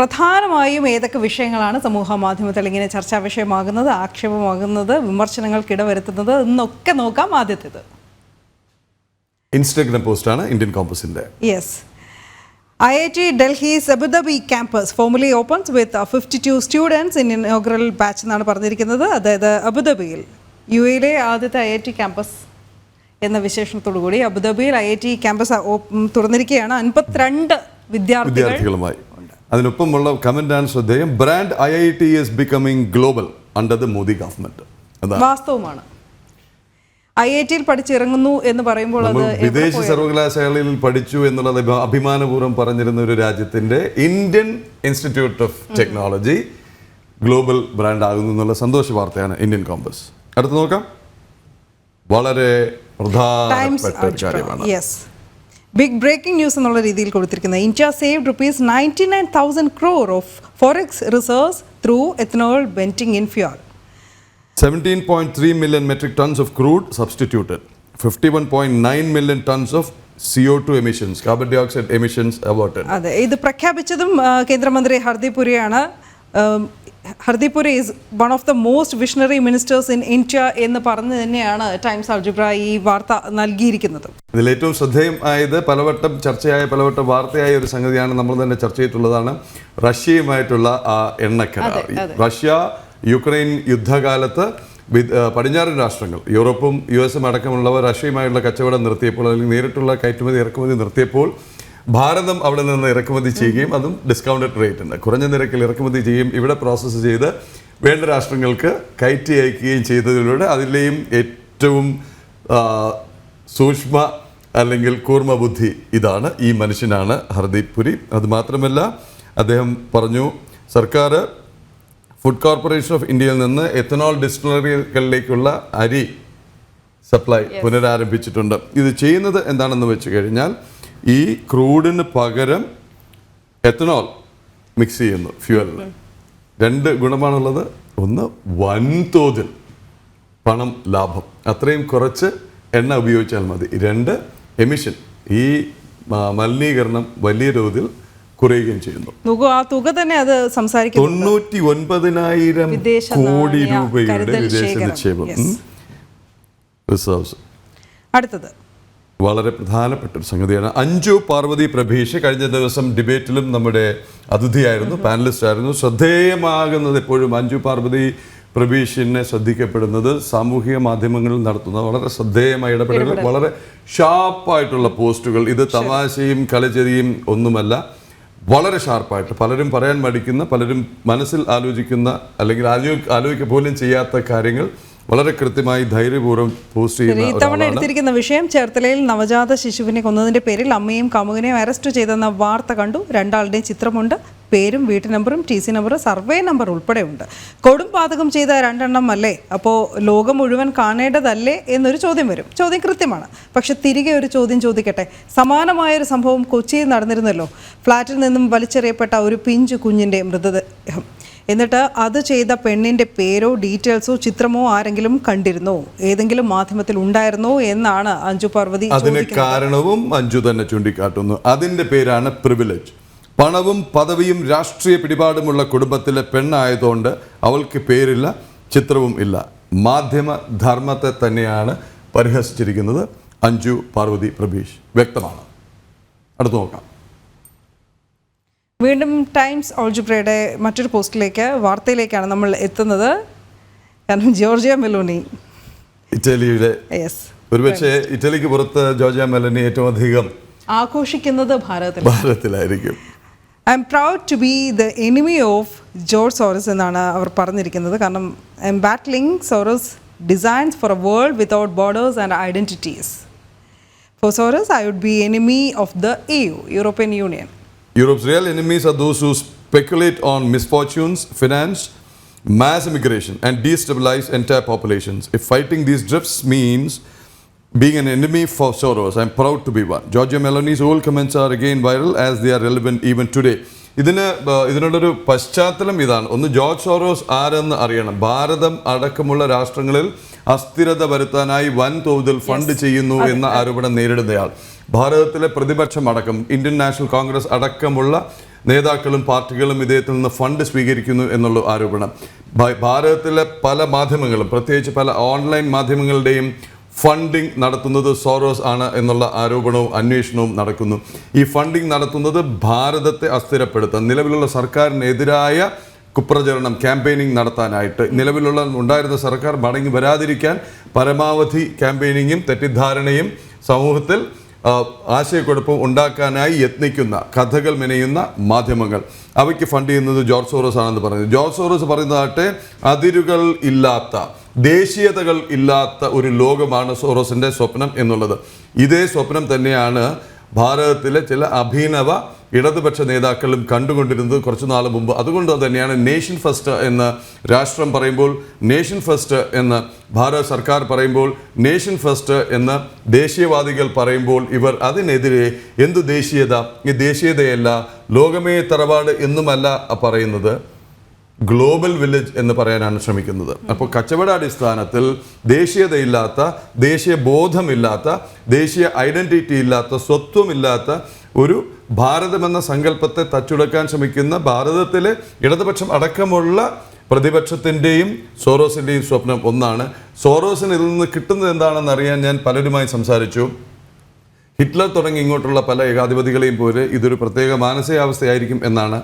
പ്രധാനമായും ഏതൊക്കെ വിഷയങ്ങളാണ് സമൂഹ മാധ്യമത്തിൽ ഇങ്ങനെ ചർച്ചാ വിഷയമാകുന്നത് ആക്ഷേപമാകുന്നത് വിമർശനങ്ങൾക്ക് ഇടവരുത്തുന്നത് എന്നൊക്കെ നോക്കാം ആദ്യത്തേത്. ഇൻസ്റ്റഗ്രാം പോസ്റ്റാണ് Indian കോമ്പസിന്റെ yes I I T Delhi Abu Dhabi campus formally opens with fifty two students in inaugural batch എന്നാണ് പറഞ്ഞിരിക്കുന്നത്. അതായത് അബുദാബിയിൽ യു എയിലെ ആദ്യത്തെ ഐ ഐ ടി ക്യാമ്പസ് എന്ന വിശേഷണത്തോടു കൂടി അബുദാബിയിൽ ഐ ഐ ടി ക്യാമ്പസ് തുറന്നിരിക്കുകയാണ്. അൻപത്തിരണ്ട് വിദ്യാർത്ഥികളുമായി. അതിനൊപ്പമുള്ള കമന്റ് ആണ് ശ്രദ്ധേയം brand I I T is becoming global under the Modi government വാസ്തവമാണ്. ഐ ഐ ടിയിൽ പഠിച്ചിറങ്ങുന്നു എന്ന് പറയുമ്പോൾ അത് വിദേശ സർവകലാശാലയിൽ പഠിച്ചു എന്നുള്ളത് അഭി- അഭിമാനപൂർവം പറഞ്ഞിരുന്ന ഒരു രാജ്യത്തിന്റെ Indian institute of technology global brand ആകുന്നു എന്നുള്ള സന്തോഷ വാർത്തയാണ് ഇന്ത്യൻ കോമ്പസ് അടുത്ത് നോക്കാം. വളരെ പ്രധാനപ്പെട്ട കാര്യമാണ്. യെസ് ബിഗ് ബ്രേക്കിംഗ് ന്യൂസ് എന്നുള്ള രീതിയിൽ കൊടുത്തിരിക്കുന്നത്. India save rupees ninety nine thousand crore of forex reserves through ethanol blending in fuel 17.3 million metric tons of crude substituted, 51.9 million tons of CO2 emissions, carbon dioxide emissions averted. അതെ ഇത് പ്രഖ്യാപിച്ചതും കേന്ദ്രമന്ത്രി ഹർദീപ് പുരിയാണ്. ഉം, is one of the most visionary ministers in India എന്ന് പറഞ്ഞ് തന്നെയാണ് times അൽജുബ്ര ഈ വാർത്ത നൽകിയിരിക്കുന്നത് ഇതിൽ ഏറ്റവും ശ്രദ്ധേയം ആയത് പലവട്ടം ചർച്ചയായ പലവട്ടം വാർത്തയായ ഒരു സംഗതിയാണ് നമ്മൾ തന്നെ ചർച്ച ചെയ്തിട്ടുള്ളതാണ് റഷ്യയുമായിട്ടുള്ള ആ എണ്ണക്കരാർ. റഷ്യ യുക്രൈൻ യുദ്ധകാലത്ത് പടിഞ്ഞാറൻ രാഷ്ട്രങ്ങൾ യൂറോപ്പും യു എസും അടക്കമുള്ളവർ റഷ്യയുമായുള്ള കച്ചവടം നിർത്തിയപ്പോൾ അല്ലെങ്കിൽ നേരിട്ടുള്ള കയറ്റുമതി ഇറക്കുമതി നിർത്തിയപ്പോൾ ഭാരതം അവിടെ നിന്ന് ഇറക്കുമതി ചെയ്യുകയും അതും ഡിസ്കൗണ്ടഡ് റേറ്റ് ഉണ്ട്. കുറഞ്ഞ നിരക്കിൽ ഇറക്കുമതി ചെയ്യുകയും ഇവിടെ പ്രോസസ്സ് ചെയ്ത് വേണ്ട രാഷ്ട്രങ്ങൾക്ക് കയറ്റി അയക്കുകയും ചെയ്തതിലൂടെ അതിലെയും ഏറ്റവും സൂക്ഷ്മ അല്ലെങ്കിൽ കൂർമ്മ ബുദ്ധി ഇതാണ്. ഈ മനുഷ്യനാണ് ഹർദീപ് പുരി. അതുമാത്രമല്ല അദ്ദേഹം പറഞ്ഞു സർക്കാർ ഫുഡ് കോർപ്പറേഷൻ ഓഫ് ഇന്ത്യയിൽ നിന്ന് എത്തനോൾ ഡിസ്റ്റിലറികളിലേക്കുള്ള അരി സപ്ലൈ പുനരാരംഭിച്ചിട്ടുണ്ട്. ഇത് ചെയ്യുന്നത് എന്താണെന്ന് വെച്ച് കഴിഞ്ഞാൽ ഈ ക്രൂഡിന് പകരം എത്തനോൾ മിക്സ് ചെയ്യുന്നു ഫ്യൂവലിൽ രണ്ട് ഗുണമാണുള്ളത്. ഒന്ന് വൻതോതിൽ പണം ലാഭം. അത്രയും കുറച്ച് എണ്ണ ഉപയോഗിച്ചാൽ മതി. രണ്ട് എമിഷൻ ഈ മലിനീകരണം വലിയ തോതിൽ കുറയുകയും ചെയ്യുന്നു. ആ തുക തന്നെ അത് തൊണ്ണൂറ്റി ഒൻപതിനായിരം കോടി രൂപയുടെ വിദേശ നിക്ഷേപം. റിസർവ്സ് അടുത്തത്. വളരെ പ്രധാനപ്പെട്ട ഒരു സംഗതിയാണ്. അഞ്ജു പാർവതി പ്രഭീഷ് കഴിഞ്ഞ ദിവസം ഡിബേറ്റിലും നമ്മുടെ അതിഥിയായിരുന്നു പാനലിസ്റ്റ് ആയിരുന്നു ശ്രദ്ധേയമാകുന്നത് എപ്പോഴും അഞ്ജു പാർവതി പ്രഭീഷിനെ ശ്രദ്ധിക്കപ്പെടുന്നത് സാമൂഹിക മാധ്യമങ്ങളിൽ നടത്തുന്ന വളരെ ശ്രദ്ധേയമായ ഇടപെടലുകൾ വളരെ ഷാർപ്പായിട്ടുള്ള പോസ്റ്റുകൾ. ഇത് തമാശയും കളിച്ചെറിയും ഒന്നുമല്ല വളരെ ഷാർപ്പായിട്ട് പലരും പറയാൻ മടിക്കുന്ന പലരും മനസ്സിൽ ആലോചിക്കുന്ന അല്ലെങ്കിൽ ആലോ ആലോചിക്കുക പോലും ചെയ്യാത്ത കാര്യങ്ങൾ വളരെ കൃത്യമായി ധൈര്യപൂർവം പോസ്റ്റ് ചെയ്യുന്ന ഇത്തവണ എടുത്തിരിക്കുന്ന വിഷയം ചേർത്തലയിൽ നവജാത ശിശുവിനെ കൊന്നതിന്റെ പേരിൽ അമ്മയും കമുകനെയും അറസ്റ്റ് ചെയ്തെന്ന വാർത്ത കണ്ടു. രണ്ടാളുടെയും ചിത്രമുണ്ട്. പേരും വീട്ടു നമ്പറും ടി സി നമ്പറും സർവേ നമ്പർ ഉൾപ്പെടെ ഉണ്ട് കൊടും പാതകം ചെയ്ത രണ്ടെണ്ണം അല്ലേ? അപ്പോൾ ലോകം മുഴുവൻ കാണേണ്ടതല്ലേ എന്നൊരു ചോദ്യം വരും. ചോദ്യം കൃത്യമാണ്. പക്ഷെ തിരികെ ഒരു ചോദ്യം ചോദിക്കട്ടെ? സമാനമായൊരു സംഭവം കൊച്ചിയിൽ നടന്നിരുന്നല്ലോ. ഫ്ളാറ്റിൽ നിന്നും വലിച്ചെറിയപ്പെട്ട ഒരു പിഞ്ചു കുഞ്ഞിന്റെ മൃതദേഹം. എന്നിട്ട് അത് ചെയ്ത പെണ്ണിന്റെ പേരോ ഡീറ്റെയിൽസോ ചിത്രമോ ആരെങ്കിലും കണ്ടിരുന്നോ? ഏതെങ്കിലും മാധ്യമത്തിൽ ഉണ്ടായിരുന്നോ എന്നാണ് അഞ്ജു പാർവതി അതിന് കാരണവും അഞ്ജു തന്നെ ചൂണ്ടിക്കാട്ടുന്നു. അതിന്റെ പേരാണ് പ്രിവിലേജ്. പണവും പദവിയും രാഷ്ട്രീയ പിടിപാടുമുള്ള കുടുംബത്തിലെ പെണ്ണായതുകൊണ്ട് അവൾക്ക് പേരില്ല ചിത്രവും ഇല്ല. മാധ്യമ ധർമ്മത്തെ തന്നെയാണ് പരിഹസിച്ചിരിക്കുന്നത് അഞ്ജു പാർവതി പ്രഭീഷ്. വ്യക്തമാണ്. അടുത്ത് നോക്കാം. വീണ്ടും ടൈംസ് ഓൾജിബ്രയുടെ മറ്റൊരു പോസ്റ്റിലേക്ക് വാർത്തയിലേക്കാണ് നമ്മൾ എത്തുന്നത്. കാരണം ജോർജിയ മെലോനി ഇറ്റലിയുടെ യെസ് ഒരുപക്ഷെ ഇറ്റലിക്ക് പുറത്ത് ജോർജിയ മെലോനി ഏറ്റവും അധികം ആഘോഷിക്കുന്നത് ഭാരതത്തിൽ. ഭാരതത്തിലായിരിക്കും. I'm proud to be the enemy of George Soros എന്നാണ് അവർ പറഞ്ഞിരിക്കുന്നത്. കാരണം I'm battling Soros designs for a world without borders and identities for Soros I would be enemy of the E U European Union Europe's real enemies are those who speculate on misfortunes, finance, mass immigration, and destabilize entire populations. If fighting these drifts means being an enemy for Soros, I'm proud to be one. Georgia Meloni's old comments are again viral as they are relevant even today. ഇതിന് ഇതിനുള്ളൊരു പശ്ചാത്തലം ഇതാണ് ഒന്ന് George Soros ആരെന്ന് അറിയണം ഭാരതം അടക്കമുള്ള രാഷ്ട്രങ്ങളിൽ അസ്ഥിരത വരുത്താനായി വൻതോതിൽ fund ചെയ്യുന്നു എന്ന ആരോപണം നേരിടുന്നയാൾ ഭാരതത്തിലെ പ്രതിപക്ഷം അടക്കം ഇന്ത്യൻ നാഷണൽ കോൺഗ്രസ് അടക്കമുള്ള നേതാക്കളും പാർട്ടികളും ഇദ്ദേഹത്തിൽ നിന്ന് ഫണ്ട് സ്വീകരിക്കുന്നു എന്നുള്ള ആരോപണം. ഭാരതത്തിലെ പല മാധ്യമങ്ങളും പ്രത്യേകിച്ച് പല ഓൺലൈൻ മാധ്യമങ്ങളുടെയും ഫണ്ടിങ് നടത്തുന്നത് സോറോസ് ആണ് എന്നുള്ള ആരോപണവും അന്വേഷണവും നടക്കുന്നു. ഈ ഫണ്ടിങ് നടത്തുന്നത് ഭാരതത്തെ അസ്ഥിരപ്പെടുത്താൻ നിലവിലുള്ള സർക്കാരിനെതിരായ കുപ്രചരണം ക്യാമ്പയിനിങ് നടത്താനായിട്ട്. നിലവിലുള്ള ഉണ്ടായിരുന്ന സർക്കാർ മടങ്ങി വരാതിരിക്കാൻ പരമാവധി ക്യാമ്പയിനിങ്ങും തെറ്റിദ്ധാരണയും സമൂഹത്തിൽ ആശയക്കുഴപ്പം ഉണ്ടാക്കാനായി യത്നിക്കുന്ന കഥകൾ മെനയുന്ന മാധ്യമങ്ങൾ. അവയ്ക്ക് ഫണ്ട് ചെയ്യുന്നത് ജോർജ് സോറോസ് ആണെന്ന് പറയുന്നത് ജോർജ് സോറോസ് പറയുന്നതാട്ടെ അതിരുകൾ ഇല്ലാത്ത ദേശീയതകൾ ഇല്ലാത്ത ഒരു ലോകമാണ് സോറോസിന്റെ സ്വപ്നം എന്നുള്ളത്. ഇതേ സ്വപ്നം തന്നെയാണ് ഭാരതത്തിലെ ചില അഭിനവ ഇടതുപക്ഷ നേതാക്കളും കണ്ടുകൊണ്ടിരുന്നത് കുറച്ചു നാൾ മുമ്പ്. അതുകൊണ്ട് തന്നെയാണ് നേഷൻ ഫസ്റ്റ് എന്ന് രാഷ്ട്രം പറയുമ്പോൾ നേഷൻ ഫസ്റ്റ് എന്ന് ഭാരത സർക്കാർ പറയുമ്പോൾ നേഷൻ ഫസ്റ്റ് എന്ന് ദേശീയവാദികൾ പറയുമ്പോൾ ഇവർ അതിനെതിരെ എന്തു ദേശീയത? ഈ ദേശീയതയല്ല ലോകമേ തറവാട് എന്നുമല്ല പറയുന്നത്. ഗ്ലോബൽ വില്ലേജ് എന്ന് പറയാനാണ് ശ്രമിക്കുന്നത്. അപ്പോൾ കച്ചവടാടിസ്ഥാനത്തിൽ ദേശീയതയില്ലാത്ത ദേശീയ ബോധമില്ലാത്ത ദേശീയ ഐഡന്റിറ്റി ഇല്ലാത്ത സ്വത്വമില്ലാത്ത ഒരു ഭാരതമെന്ന സങ്കല്പത്തെ തച്ചുടക്കാൻ ശ്രമിക്കുന്ന ഭാരതത്തിലെ ഇടതുപക്ഷം അടക്കമുള്ള പ്രതിപക്ഷത്തിന്റെയും സോറോസിന്റെയും സ്വപ്നം ഒന്നാണ്. സോറോസിന് ഇതിൽ നിന്ന് കിട്ടുന്നത് എന്താണെന്ന് അറിയാൻ ഞാൻ പലരുമായി സംസാരിച്ചു. ഹിറ്റ്ലർ തുടങ്ങി ഇങ്ങോട്ടുള്ള പല ഏകാധിപതികളെയും പോലെ ഇതൊരു പ്രത്യേക മാനസികാവസ്ഥയായിരിക്കും എന്നാണ്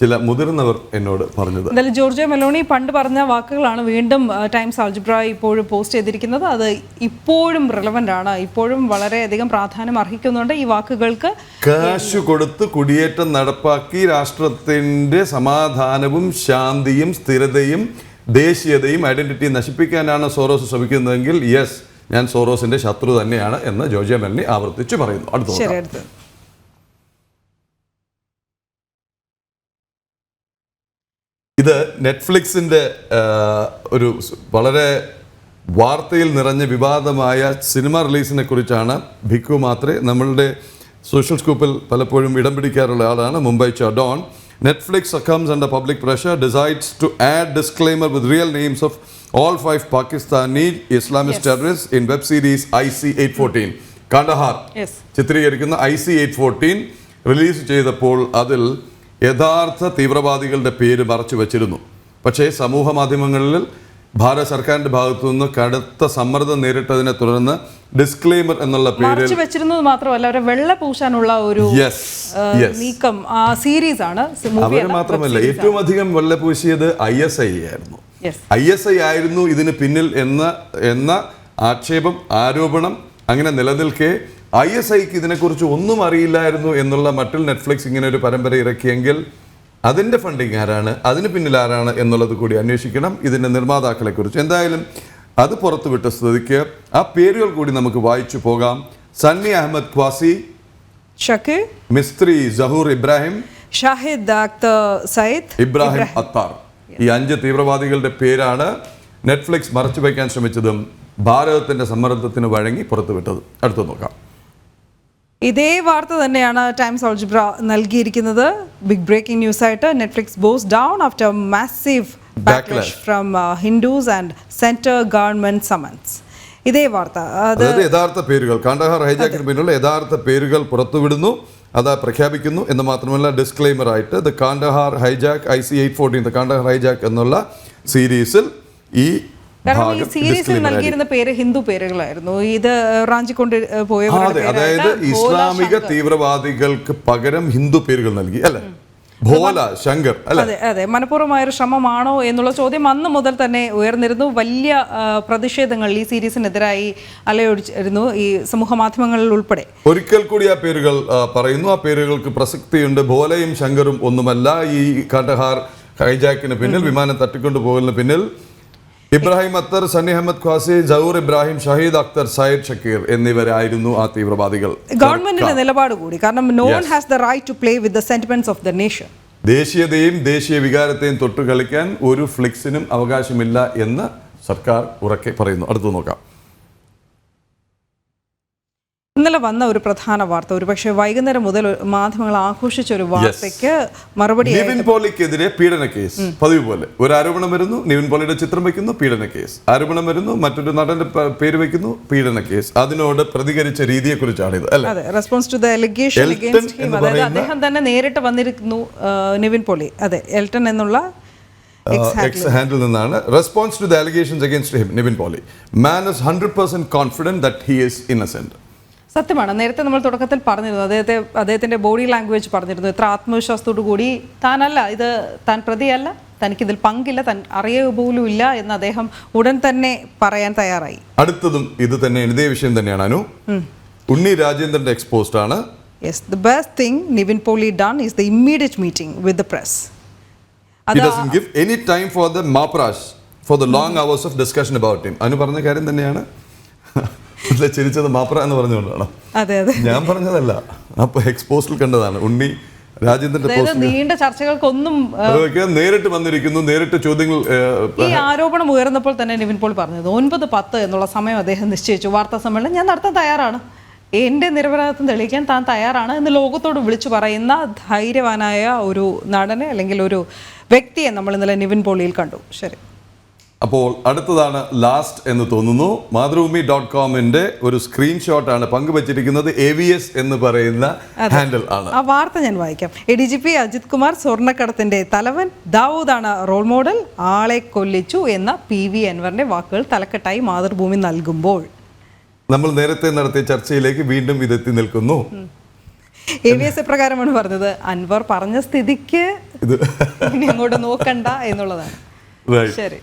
ചില മുതിർന്നവർ എന്നോട് പറഞ്ഞത്. എന്തായാലും ജോർജിയ മെലോണി പണ്ട് പറഞ്ഞ വാക്കുകളാണ് വീണ്ടും ടൈംസ് ആൾജിബ്ര ഇപ്പോഴും പോസ്റ്റ് ചെയ്തിരിക്കുന്നത്. അത് ഇപ്പോഴും റിലവന്റ് ആണ്. ഇപ്പോഴും വളരെയധികം പ്രാധാന്യം അർഹിക്കുന്നുണ്ട് ഈ വാക്കുകൾക്ക്. കാശ് കൊടുത്ത് കുടിയേറ്റം നടപ്പാക്കി രാഷ്ട്രത്തിന്റെ സമാധാനവും ശാന്തിയും സ്ഥിരതയും ദേശീയതയും ഐഡന്റിറ്റിയും നശിപ്പിക്കാനാണ് സോറോസ് ശ്രമിക്കുന്നതെങ്കിൽ യെസ് ഞാൻ സോറോസിന്റെ ശത്രു തന്നെയാണ് എന്ന് ജോർജിയ മെൽനി ആവർത്തിച്ചു പറയുന്നു. അടുത്ത. ഇത് നെറ്റ്ഫ്ലിക്സിന്റെ ഒരു വളരെ വാർത്തയിൽ നിറഞ്ഞ വിവാദമായ സിനിമ റിലീസിനെ കുറിച്ചാണ് ഭിക്കു മാത്രേ നമ്മളുടെ സോഷ്യൽ സ്കൂപ്പിൽ പലപ്പോഴും ഇടം പിടിക്കാറുള്ള ആളാണ് Mumbai don. Netflix succumbs and public pressure decides to add disclaimer with real names of all five Pakistani Islamic terrorist in web series I C eight fourteen Kandahar ചിത്രീകരിക്കുന്ന I C eight fourteen release ചെയ്തപ്പോൾ അതിൽ യഥാർത്ഥ തീവ്രവാദികളുടെ പേര് മറച്ചു വച്ചിരുന്നു. പക്ഷേ സമൂഹ മാധ്യമങ്ങളിൽ ഭാരത സർക്കാരിന്റെ ഭാഗത്തു നിന്ന് കടുത്ത സമ്മർദ്ദം നേരിട്ടതിനെ തുടർന്ന് ഡിസ്ക്ലെയിമർ എന്നുള്ള പേര് വെച്ചിരുന്നത് മാത്രമല്ല അവരെ വെള്ള പൂശാനുള്ള ഒരു നീക്കം ആ സീരീസ് ആണ് അവർ മാത്രമല്ല ഏറ്റവും അധികം വെള്ള പൂശിയത് ഐ എസ് ഐ ആയിരുന്നു. ഐ എസ് ഐ ആയിരുന്നു ഇതിന് പിന്നിൽ എന്ന എന്ന ആക്ഷേപം ആരോപണം അങ്ങനെ നിലനിൽക്കെ ഐ എസ് ഐക്ക് ഇതിനെക്കുറിച്ച് ഒന്നും അറിയില്ലായിരുന്നു എന്നുള്ള മട്ടിൽ നെറ്റ്ഫ്ലിക്സ് ഇങ്ങനെ ഒരു പരമ്പര ഇറക്കിയെങ്കിൽ അതിന്റെ ഫണ്ടിങ് ആരാണ്? അതിന് പിന്നിൽ ആരാണ് എന്നുള്ളത് കൂടി അന്വേഷിക്കണം ഇതിന്റെ നിർമ്മാതാക്കളെ കുറിച്ച് എന്തായാലും അത് പുറത്തുവിട്ട സ്ഥിതിക്ക് ആ പേരുകൾ കൂടി നമുക്ക് വായിച്ചു പോകാം. സണ്ണി അഹമ്മദ് ഖ്വാസി ഷക്കീർ മിസ്ത്രി ജഹൂർ ഇബ്രാഹിം ഷാഹിദ് അക്തർ സയ്യിദ് ഇബ്രാഹിം അത്താർ. ഈ അഞ്ച് തീവ്രവാദികളുടെ പേരാണ് നെറ്റ്ഫ്ലിക്സ് മറച്ചുവെക്കാൻ ശ്രമിച്ചതും ഭാരതത്തിന്റെ സമ്മർദ്ദത്തിന് വഴങ്ങി പുറത്തുവിട്ടതും. അടുത്ത് നോക്കാം. ഇതേ വാർത്ത തന്നെയാണ് ടൈംസ് ഓൾജിബ്ര നൽകിയിരിക്കുന്നത്. ബിഗ് ബ്രേക്കിംഗ് ന്യൂസ് ആയിട്ട് Netflix bows down after massive backlash from Hindus and central government summons. ഇതേ വാർത്ത അതായത് യഥാർത്ഥ പേരുകൾ കാണ്ടഹാർ ഹൈജാക്കിന് പിന്നിലുള്ള യഥാർത്ഥ പേരുകൾ പുറത്തുവിടുന്നു അത് പ്രഖ്യാപിക്കുന്നു എന്ന് മാത്രമല്ല ഡിസ്ക്ലെയിമർ ആയിട്ട് the Kandahar hijack I C eight fourteen the Kandahar hijack എന്നുള്ള സീരീസിൽ ഈ കാരണം ഈ സീരീസിൽ. നൽകിയിരുന്ന പേര് ഹിന്ദു പേരുകളായിരുന്നു. ഇത് റാഞ്ചിക്കൊണ്ട് അതെ അതായത് ഇസ്ലാമിക തീവ്രവാദികൾക്ക് പകരം ഹിന്ദു പേരുകൾ നൽകി അല്ലെ? ഭോല ശങ്കർ അല്ലെ? അതെ അതെ. മനഃപൂർവമായ ഒരു ശ്രമമാണോ എന്നുള്ള ചോദ്യം അന്ന് മുതൽ തന്നെ ഉയർന്നിരുന്നു. വലിയ പ്രതിഷേധങ്ങൾ ഈ സീരീസിനെതിരായി അലയൊടിച്ചിരുന്നു ഈ സമൂഹ മാധ്യമങ്ങളിൽ ഉൾപ്പെടെ. ഒരിക്കൽ കൂടി ആ പേരുകൾ പറയുന്നു. ആ പേരുകൾക്ക് പ്രസക്തിയുണ്ട്. ഭോലയും ശങ്കറും ഒന്നുമല്ല. ഈ കണ്ടഹാർ ഹൈജാക്കിന് പിന്നിൽ വിമാനം തട്ടിക്കൊണ്ടു പോകുന്നതിന് പിന്നിൽ ഇബ്രാഹിം അത്തർ സണ്ണി അഹമ്മദ് ഖാസി ജൌർ ഇബ്രാഹിം ഷഹീദ് അക്തർ സയ്യിദ് ഷക്കീർ എന്നിവരായിരുന്നു ആ തീവ്രവാദികൾ. ഗവൺമെന്റിന്റെ നിലപാട് കൂടി കാരണം no one has the right to play with the sentiments of the nation ദേശീയതയും ദേശീയ വികാരത്തെയും തൊട്ട് കളിക്കാൻ ഒരു ഫ്ലിക്സിനും അവകാശമില്ല എന്ന് സർക്കാർ ഉറക്കെ പറയുന്നു. അടുത്ത് നോക്കാം. ഇന്നലെ വന്ന ഒരു പ്രധാന വാർത്ത. ഒരുപക്ഷെ വൈകുന്നേരം മുതൽ മാധ്യമങ്ങൾ ആഘോഷിച്ച ഒരു വാർത്തയ്ക്ക് മറുപടി നിവിൻ പോളിക്കെതിരെ പീഡന കേസ്. പതിവ് പോലെ. ഒരു ആരോപണം വരുന്നു നിവിൻ പോളിയുടെ ചിത്രം വെക്കുന്നു പീഡന കേസ്. ആരോപണം വരുന്നു മറ്റൊരു നടന്റെ പേര് വെക്കുന്നു പീഡന കേസ്. അതിനോട് പ്രതികരിച്ച രീതിയെ കുറിച്ചാണ് ഇത് അതെ റെസ്പോൺസ് ടു ദ അതായത് അദ്ദേഹം തന്നെ നേരിട്ട് വന്നിരിക്കുന്നു നിവിൻ പോളി. അതെ എൽട്ടൺ എന്നുള്ള എക്സ് ഹാൻഡിൽ നിന്നാണ് response to the allegations against him Nivin Pauly. Man is hundred percent confident that he is innocent സത്യമാണ്. നേരത്തെ നമ്മൾ തുടക്കത്തിൽ പറഞ്ഞിരുന്നു അദ്ദേഹത്തെ അദ്ദേഹത്തിന്റെ ബോഡി ലാംഗ്വേജ് പറഞ്ഞിരുന്നു. ഇത്ര ആത്മവിശ്വാസത്തോടു കൂടി താനല്ല ഇത് താൻ പ്രതിയല്ല തനിക്കിതിൽ പങ്കില്ല തൻ അറിയുക പോലും ഇല്ല എന്ന് അദ്ദേഹം ഉടൻ തന്നെ പറയാൻ തയ്യാറായി. അടുത്തതും ഇത് തന്നെ ഇതേ വിഷയം തന്നെയാണ് അനു. ഉണ്ണി രാജേന്ദ്രന്റെ എക്സ്പോസ്റ്റ് ആണ്. Yes the best thing Nivin Pauly done is the immediate meeting with the press He doesn't give any time for the mapras for the long hours of discussion about him. Anu പറഞ്ഞ കാര്യം തന്നെയാണ്. അല്ല ചിരിച്ചത് മാപ്ര എന്ന് പറഞ്ഞുകൊണ്ടാണ് അതെ അതെ. ഞാൻ പറഞ്ഞതല്ല. അപ്പൊ എക്സ്പോസ്റ്റിൽ കണ്ടതാണ്. ഉണ്ണി പോസ്റ്റിൽ നീണ്ട ചർച്ചകൾക്കൊന്നും നേരിട്ട് വന്നിരിക്കുന്നു. നേരിട്ട് ചോദ്യങ്ങൾ ഈ ആരോപണം ഉയർന്നപ്പോൾ തന്നെ നിവിൻ പോൾ പറഞ്ഞത് ഒൻപത് പത്ത് എന്നുള്ള സമയം അദ്ദേഹം നിശ്ചയിച്ചു. വാർത്താ സമ്മേളനം ഞാൻ നടത്താൻ തയ്യാറാണ്. എന്റെ നിരപരാധിത്വം തെളിയിക്കാൻ താൻ തയ്യാറാണ് എന്ന് ലോകത്തോട് വിളിച്ചു പറയുന്ന ധൈര്യവാനായ ഒരു നടനെ അല്ലെങ്കിൽ ഒരു വ്യക്തിയെ നമ്മൾ ഇന്നലെ നിവിൻ പോളിയിൽ കണ്ടു. ശരി. അപ്പോൾ അടുത്തതാണ് ലാസ്റ്റ് എന്ന് തോന്നുന്നു. മാതൃഭൂമി ഡോട്ട് കോമിന്റെ ഒരു സ്ക്രീൻഷോട്ടാണ് പങ്കുവച്ചിരിക്കുന്നത്. എ വി എസ് എന്ന് പറയുന്ന ഹാൻഡിൽ ആണ്. ആ വാർത്ത ഞാൻ വായിക്കാം. A D G P Ajith Kumar സ്വർണക്കടത്തിന്റെ തലവൻ ദാവൂദാണ് റോൾ മോഡൽ ആളെ കൊല്ലിച്ചു എന്ന പി വി അൻവറിന്റെ വാക്കുകൾ തലക്കെട്ടായി മാതൃഭൂമി നൽകുമ്പോൾ. നമ്മൾ നേരത്തെ നടത്തിയ ചർച്ചയിലേക്ക് വീണ്ടും ഇതെത്തി നിൽക്കുന്നു. എ വി എസ് പ്രകാരമാണ് പറഞ്ഞത്. അൻവർ പറഞ്ഞ സ്ഥിതിക്ക് അങ്ങോട്ട് നോക്കണ്ട എന്നുള്ളതാണ്. ശരി.